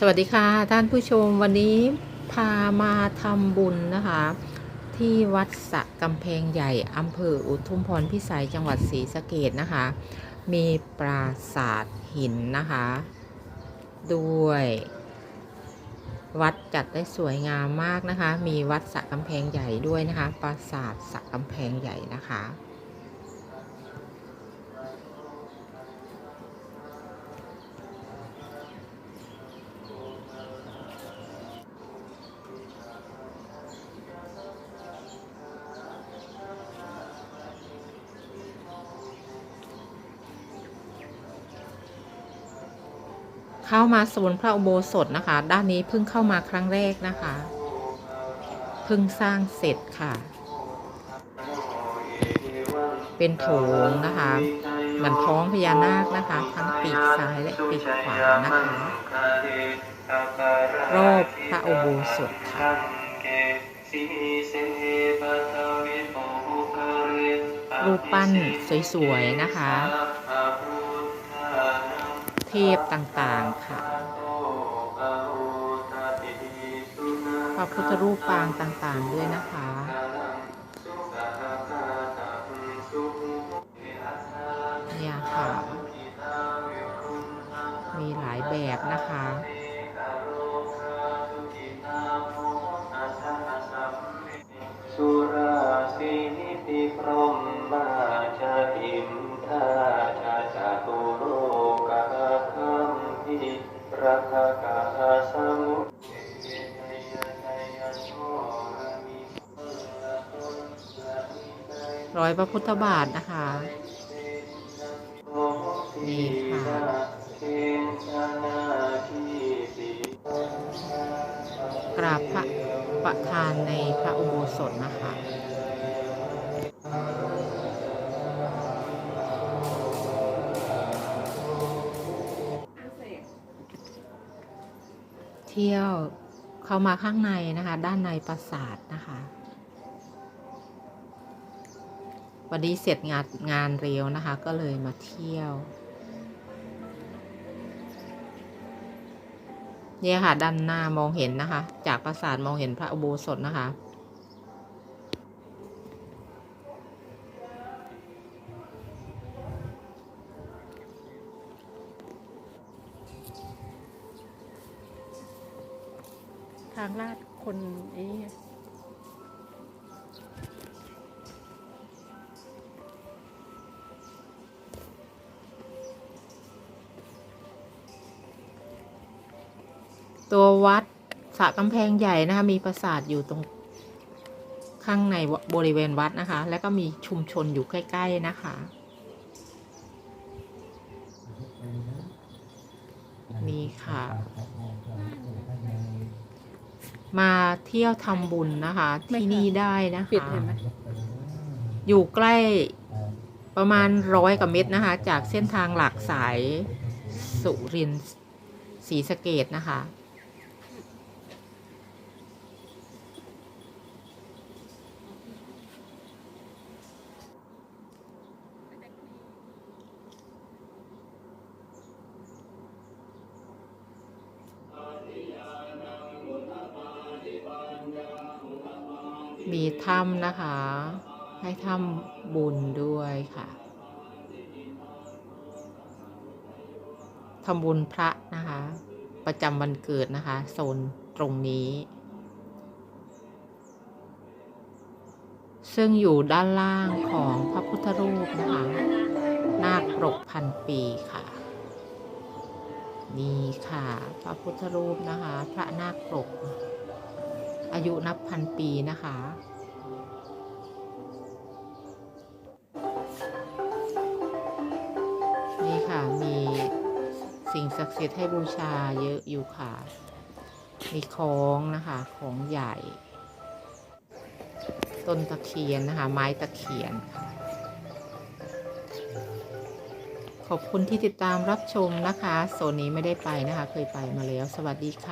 สวัสดีค่ะท่านผู้ชมวันนี้พามาทำบุญนะคะ ที่วัดสะกำแพงใหญ่อำเภออุทุมพรพิสัยจังหวัดศรีสะเกดนะคะ มีปราสาทหินนะคะ ด้วย วัดจัดได้สวยงามมากนะคะ มีวัดสะกำแพงใหญ่ด้วยนะคะ ปราสาทสะกำแพงใหญ่นะคะ เข้ามาโซนพระอุโบสถนะคะ ด้านนี้เพิ่งเข้ามาครั้งแรกนะคะ เพิ่งสร้างเสร็จค่ะ เป็นโถงนะคะเหมือนท้องพญานาคนะคะ ทั้งปีกซ้ายและปีกขวานะคะ รอบพระอุโบสถค่ะรูปปั้นสวยๆนะคะ เทพต่างๆค่ะพระพุทธรูปปางต่างๆด้วยนะคะเนี่ยค่ะ มีหลายแบบนะคะ ร้อยพระพุทธบาทนะคะ นี่ค่ะกราบพระประธานในพระอุโบสถนะคะเที่ยวเข้ามาข้างในนะคะ ด้านในปราสาทนะคะ วันนี้เสร็จงานงานเร็วนะคะ ก็เลยมาเที่ยว เนี่ยค่ะ ด้านหน้ามองเห็นนะคะ จากปราสาทมองเห็นพระอุโบสถนะคะทางลาดคนไอ้ ตัววัดสระกำแพงใหญ่นะคะ มีปราสาทอยู่ตรงข้างในบริเวณวัดนะคะ แล้วก็มีชุมชนอยู่ใกล้ ๆ นะคะ นี่ค่ะ มาเที่ยวทำบุญนะคะ ที่นี่ได้นะปิดคะเห็นไหมอยู่ใกล้ประมาณร้อยกว่าเมตรนะคะ จากเส้นทางหลักสายสุรินทร์ศรีสะเกดนะคะ มีถ้ำนะคะ ให้ถ้ำบุญด้วยค่ะทำบุญพระนะคะ ประจำวันเกิดนะคะ โซนตรงนี้ ซึ่งอยู่ด้านล่างของพระพุทธรูปนะคะ นาคปรกพันปีค่ะนี่ค่ะ พระพุทธรูปนะคะ พระนาคปรก อายุนับพันปีนะคะ นี่ค่ะมีสิ่งศักดิ์สิทธิ์ให้บูชาเยอะอยู่ค่ะ มีของนะคะของใหญ่ ต้นตะเคียนนะคะ ไม้ตะเคียนค่ะขอบคุณที่ติดตามรับชมนะคะ โซนนี้ไม่ได้ไปนะคะ เคยไปมาแล้ว สวัสดีค่ะ